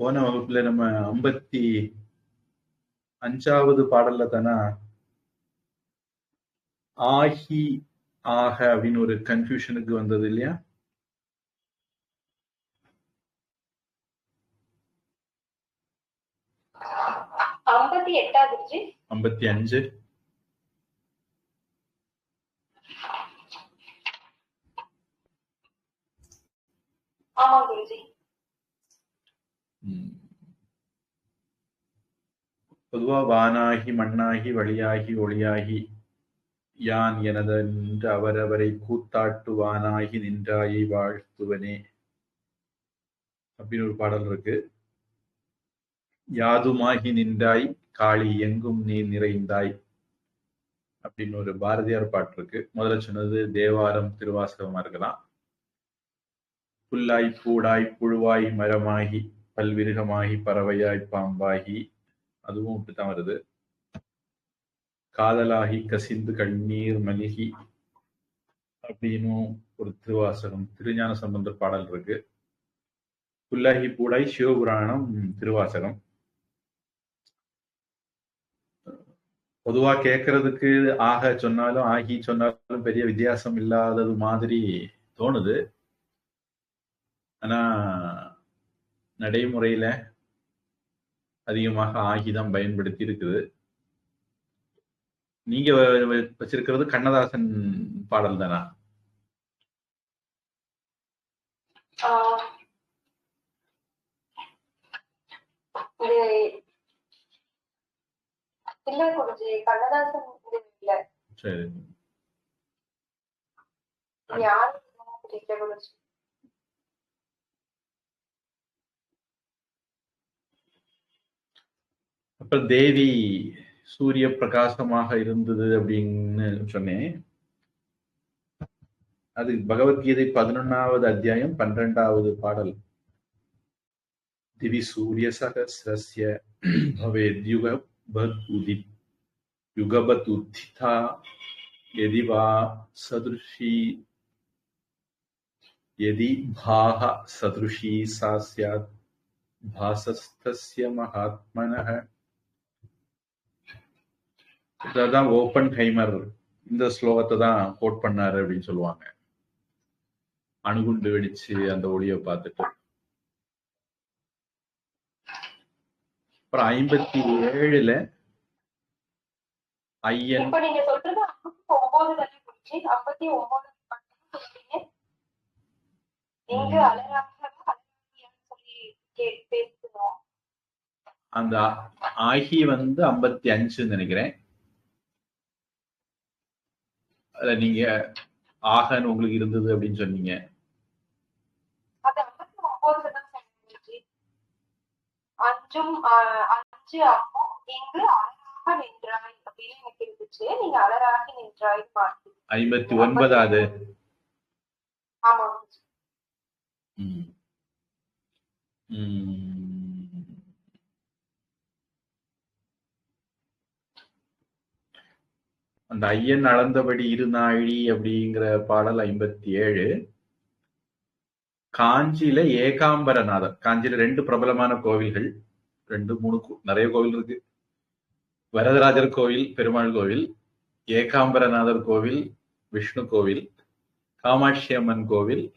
போன வகுப்புல நம்ம ஐம்பத்தி அஞ்சாவது பாடல்ல தானே? ஆகி ஆக அப்படின்னு ஒரு கன்ஃபியூஷனுக்கு வந்தது இல்லையா? ஐம்பத்தி அஞ்சு. ஆமா குருஜி. பொதுவா வானாகி மண்ணாகி வழியாகி ஒளியாகி யான் எனதென்று அவரவரை கூத்தாட்டுவானாகி நின்றாயை வாழ்த்துவனே அப்படின்னு ஒரு பாடல் இருக்கு. யாதுமாகி நின்றாய் காளி எங்கும் நீ நிறைந்தாய் அப்படின்னு ஒரு பாரதியார் பாட்டு இருக்கு. முதல்ல சொன்னது தேவாரம் திருவாசகமா இருக்கலாம். புல்லாய் பூடாய் புழுவாய் மரமாகி பல்விருகமாகி பறவையாய் பாம்பாகி அதுவும் இப்படித்தான் வருது. காதலாகி கசிந்து கண்ணீர் மலிகி அப்படின்னும் ஒரு திருவாசகம் திருஞான சம்பந்த பாடல் இருக்கு. புல்லாகி பூடாய் சிவபுராணம் திருவாசகம். பொதுவா கேட்கறதுக்கு ஆக சொன்னாலும் ஆகி சொன்னாலும் பெரிய வித்தியாசம் இல்லாதது மாதிரி தோணுது. ஆனா நடைமுறையில அதிகமாக ஆகிதான் பயன்படுத்தி இருக்குது நீங்க வச்சிருக்கிறது கண்ணதாசன் பாடல் தானா? இல்ல குருஜி கண்ணதாசன் இல்ல. சரி. யாரு? தெரியல குருஜி அப்புறம் தேவி சூரிய பிரகாசமாக இருந்தது அப்படின்னு சொன்னேன் அது பகவத்கீதை பதினொன்னாவது அத்தியாயம் பன்னிரெண்டாவது பாடல் திவி சூரிய சகசிரஸ்ய பவேத் யுக உதி யுகபத் உத்திதா यदि वा सदृशी यदि भाः सदृशी सा स्यात् भासस्तस्य महात्मनः இதான் ஓப்பன் ஹைமர் இந்த ஸ்லோகத்தை தான் கோட் பண்ணாரு அப்படின்னு சொல்லுவாங்க. அணுகுண்டு வெடிச்சு அந்த ஒளியை பார்த்துட்டு. அப்புறம் ஐம்பத்தி ஏழுல ஐயன் தானே அந்த ஆகி வந்து ஐம்பத்தி அஞ்சுன்னு நினைக்கிறேன். அதுல நீங்க ஆகன்னு உங்களுக்கு இருந்தது அப்படின்னு சொன்னீங்க. அஞ்சும் அஞ்சு அம்மும் இங்கு அழகாக நின்றாய் அப்படின்னு எனக்கு இருந்துச்சு. நீங்க அழகாகி நின்றாய் பார்த்து. ஐம்பத்தி ஒன்பதாவது. ஆமா குருஜி ம். அந்த ஐயன் அளந்தபடி இருநாழி அப்படிங்கிற பாடல் ஐம்பத்தி ஏழு காஞ்சியில ஏகாம்பரநாதர். காஞ்சியில ரெண்டு பிரபலமான கோவில்கள். ரெண்டு மூணு கோ- நிறைய கோவில் இருக்கு. வரதராஜர் கோவில் பெருமாள் கோவில் ஏகாம்பரநாதர் கோவில் விஷ்ணு கோவில் காமாட்சி அம்மன் கோவில்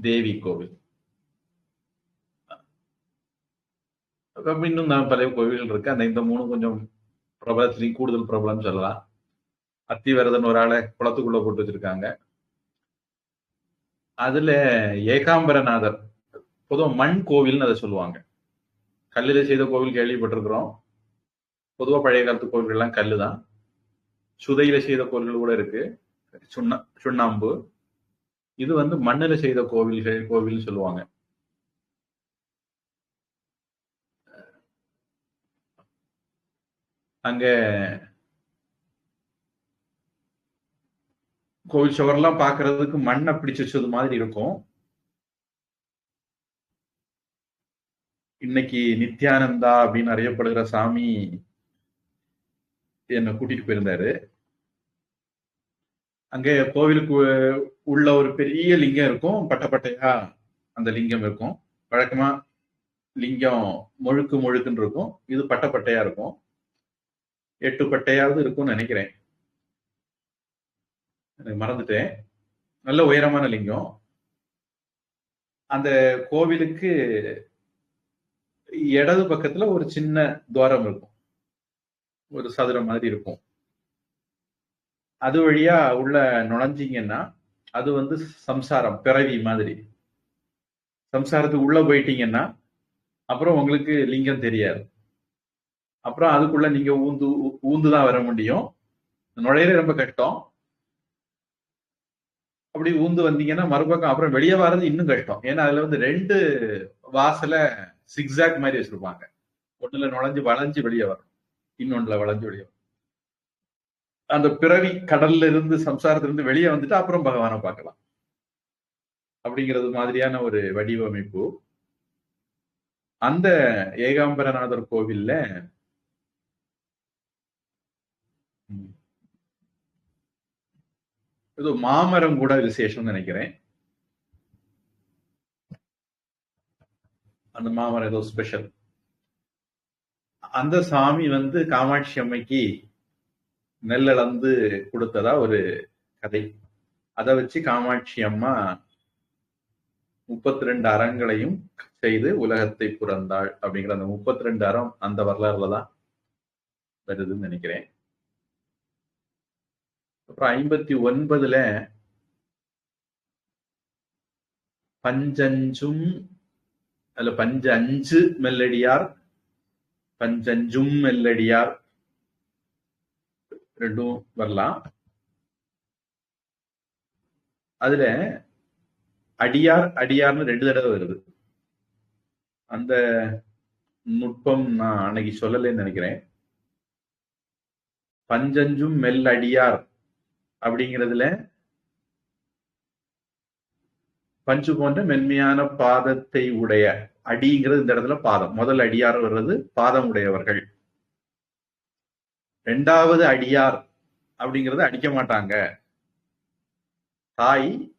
தேவி கோவில். அப்புறம் இன்னும் நான் பல கோவில்கள் இருக்கு. அந்த இந்த மூணு கொஞ்சம் பிரபலத்திலையும் கூடுதல் பிரபலம் சொல்லலாம். அத்திவரதன் ஒரு ஆளை குளத்துக்குள்ள போட்டு வச்சிருக்காங்க. அதுல ஏகாம்பரநாதர் பொதுவா மண் கோவில்னு அதை சொல்லுவாங்க. கல்லில் செய்த கோவில் கேள்விப்பட்டிருக்கிறோம். பொதுவா பழைய காலத்து கோவில்கள்லாம் கல்லு தான் சுதையில செய்த கோவில்கள் கூட இருக்கு. சுண்ணா சுண்ணாம்பு. இது வந்து மண்ணில் செய்த கோவில்கள் கோவில்னு சொல்லுவாங்க. அங்க கோவில் சுவர்லாம் பாக்குறதுக்கு மண்ணை பிடிச்சு வச்சது மாதிரி இருக்கும். இன்னைக்கு நித்யானந்தா அப்படின்னு அறியப்படுகிற சாமி என்னை கூட்டிட்டு போயிருந்தாரு. அங்கே கோவிலுக்கு உள்ள ஒரு பெரிய லிங்கம் இருக்கும். பட்டப்பட்டையா அந்த லிங்கம் இருக்கும். வழக்கமா லிங்கம் முழுக்கு முழுக்குன்னு இருக்கும். இது பட்டப்பட்டையா இருக்கும். எட்டு பட்டையாவது இருக்கும்னு நினைக்கிறேன். எனக்கு மறந்துட்டேன். நல்ல உயரமான லிங்கம். அந்த கோவிலுக்கு இடது பக்கத்துல ஒரு சின்ன துவாரம் இருக்கும். ஒரு சதுரம் மாதிரி இருக்கும். அது வழியா உள்ள நுழைஞ்சிங்கன்னா அது வந்து சம்சாரம் பிறவி மாதிரி. சம்சாரத்துக்கு உள்ள போயிட்டீங்கன்னா அப்புறம் உங்களுக்கு லிங்கம் தெரியாது. அப்புறம் அதுக்குள்ள நீங்க ஊந்து ஊந்து தான் வர முடியும். நுழையிற ரொம்ப கஷ்டம். அப்படி ஊந்து வந்தீங்கன்னா மறுபக்கம் அப்புறம் வெளியே வர்றது இன்னும் கஷ்டம். ஏன்னா அதுல வந்து ரெண்டு வாசல சிக்ஸாக் மாதிரி வச்சிருப்பாங்க. ஒண்ணுல நுழைஞ்சு வளைஞ்சு வெளியே வரும் இன்னொன்னுல வளைஞ்சு வெளியே வரும் அந்த பிறவி கடல்ல இருந்து சம்சாரத்துல இருந்து வெளியே வந்துட்டு அப்புறம் பகவானை பார்க்கலாம். அப்படிங்கிறது மாதிரியான ஒரு வடிவமைப்பு. அந்த ஏகாம்பரநாதர் கோவில்ல ஏதோ மாமரம் கூட விசேஷம்னு நினைக்கிறேன். அந்த மாமரம் ஏதோ ஸ்பெஷல் அந்த சாமி வந்து காமாட்சி அம்மைக்கு நெல்லளந்து கொடுத்ததா ஒரு கதை. அதை வச்சு காமாட்சி அம்மா முப்பத்தி ரெண்டு அறங்களையும் செய்து உலகத்தை புறந்தாள் அப்படிங்கிற அந்த முப்பத்தி ரெண்டு அறம் அந்த வரலாறுல தான் வருதுன்னு நினைக்கிறேன். அப்புறம் ஐம்பத்தி ஒன்பதுல பஞ்சஞ்சும் அல்ல பஞ்ச அஞ்சு மெல்லடியார் பஞ்சஞ்சும் மெல்லடியார் ரெண்டும் வரலாம். அதுல அடியார் அடியார்னு ரெண்டு தடவை வருது. அந்த நுட்பம் நான் அன்னைக்கு சொல்லலைன்னு நினைக்கிறேன். பஞ்சஞ்சும் மெல்லடியார். அப்படிங்கிறதுல பஞ்சு போன்ற மென்மையான பாதத்தை உடைய அடிங்கிறது இந்த இடத்துல பாதம். முதல் அடியார் வர்றது பாதம் உடையவர்கள். ரெண்டாவது அடியார் அப்படிங்கிறது அடிக்க மாட்டாங்க. தாய்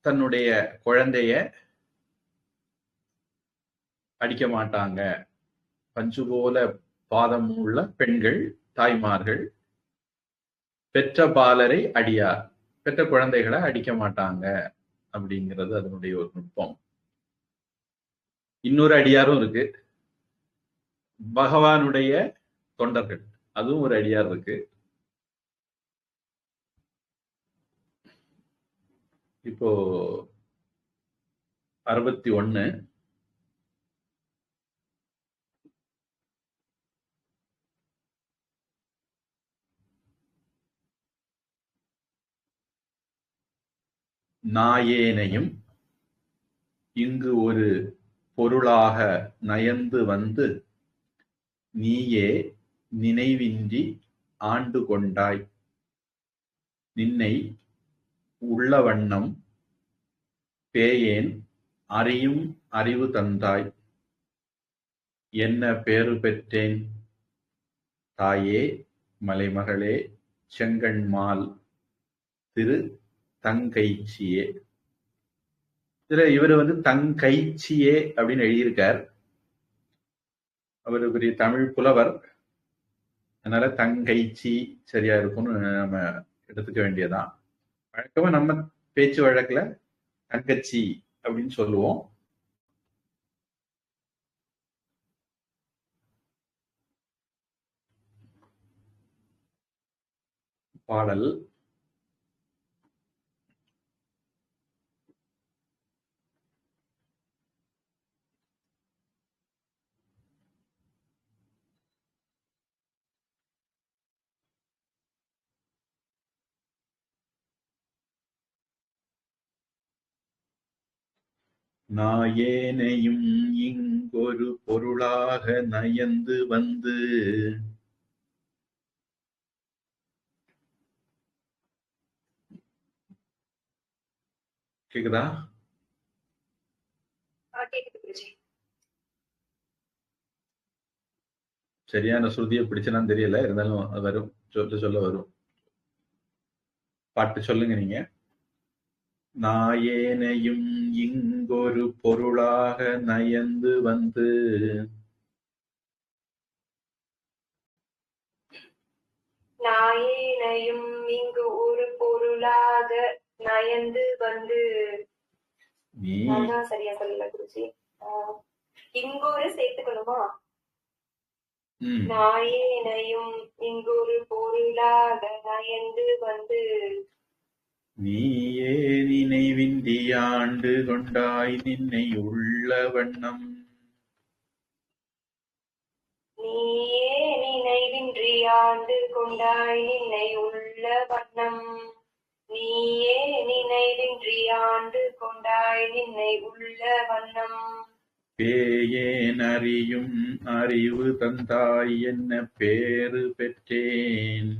தன்னுடைய குழந்தைய அடிக்க மாட்டாங்க. பஞ்சு போல பாதம் உள்ள பெண்கள் தாய்மார்கள் பெற்ற பாலரை அடியார். பெற்ற குழந்தைகளை அடிக்க மாட்டாங்க அப்படிங்கிறது அதனுடைய ஒரு நுட்பம். இன்னொரு அடியாரும் இருக்கு. பகவானுடைய தொண்டர்கள். அதுவும் ஒரு அடியார் இருக்கு. இப்போ அறுபத்தி ஒன்னு நாயேனையும் இங்கு ஒரு பொருளாக நயந்து வந்து நீயே நினைவின்றி ஆண்டு கொண்டாய். நின்னை உள்ள வண்ணம் பேயேன் அறியும் அறிவு தந்தாய். என்ன பேறு பெற்றேன்? தாயே மலைமகளே செங்கண்மால் திரு தங்கைச்சியே. இதுல இவர் வந்து தங்கைச்சியே அப்படின்னு எழுதியிருக்கார். அவர் பெரிய தமிழ் புலவர். அதனால தங்கைச்சி சரியா இருக்கும்னு நம்ம எடுத்துக்க வேண்டியதான் வழக்கமா நம்ம பேச்சு வழக்குல தங்கச்சி அப்படின்னு சொல்லுவோம். பாடல். நாயேனையும் இங்கொரு பொருளாக நயந்து வந்து கேக்குதா? சரியான ஸ்ருதியை பிடிச்சனான்னு தெரியல இருந்தாலும் வரும் சொல்ல சொல்ல வரும். பாட்டு சொல்லுங்க நீங்க. நாயேனையும் இங்கொரு பொருளாக நயந்து வந்து. நாயேனையும் இங்கு ஒரு பொருளாக நயந்து வந்து. சரியா சொல்லல குருஜி. ஆஹ் இங்கு ஒரு சேர்த்துக்கணுமா நாயேனையும் இங்கு ஒரு பொருளாக நயந்து வந்து. நீயே நினைவின்றி ஆண்டு கொண்டாய் நின்னை உள்ள வண்ணம் நீயே நினைவின்றி ஆண்டு கொண்டாய் நின்னை உள்ள வண்ணம் நீயே நினைவின்றி ஆண்டு கொண்டாய் நின்னை உள்ள வண்ணம் பேயேன் அறியும் அறிவு தந்தாய் என்ன பேறு பெற்றேன்.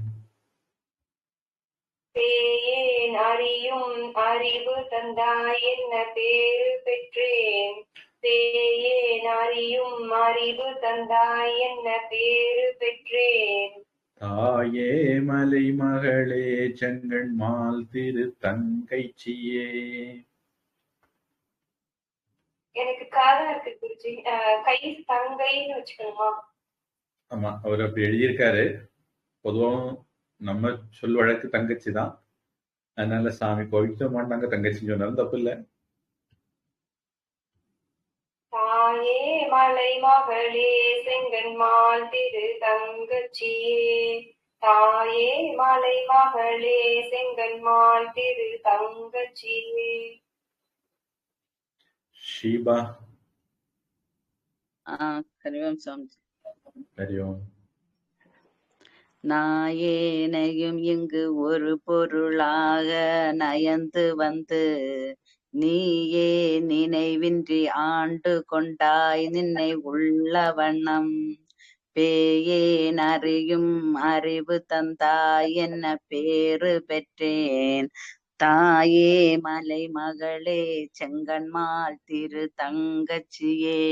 பேயேன் அறியும் அறிவு தந்தாய் என்ன பேரு பெற்றேன்? பேயேன் அறியும் அறிவு தந்தாய் என்ன பேரு பெற்றேன்? தாயே மலை மகளே செங்கண்மால் திரு தங்கைச்சியே. எனக்கு காதம் இருக்கு குருஜி. கை தங்கைன்னு வச்சுக்கணுமா? ஆமா அவர் அப்படி எழுதியிருக்காரு. பொதுவாக நம்ம சொல் வழக்கு தங்கச்சி தான். அதனால சாமி கோவிக்க மாட்டாங்க தங்கச்சின்னு சொன்னாலும் தப்பு இல்லை. தாயே மலை மகளே செங்கன்மால் திரு தங்கச்சியே. தாயே மலை மகளே செங்கன்மால் திரு தங்கச்சியே. ஷீபா. ஆ ஹரிவம் சாமிஜி. தெரியும் நாயேனையும் இங்கு ஒரு பொருளாக நயந்து வந்து நீயே நினைவின்றி ஆண்டு கொண்டாய் நின்னை உள்ள வண்ணம். பேயேன் அறியும் அறிவு தந்தாய் என்ன பேறு பெற்றேன். தாயே மலை மகளே செங்கன்மால் திரு தங்கச்சியே.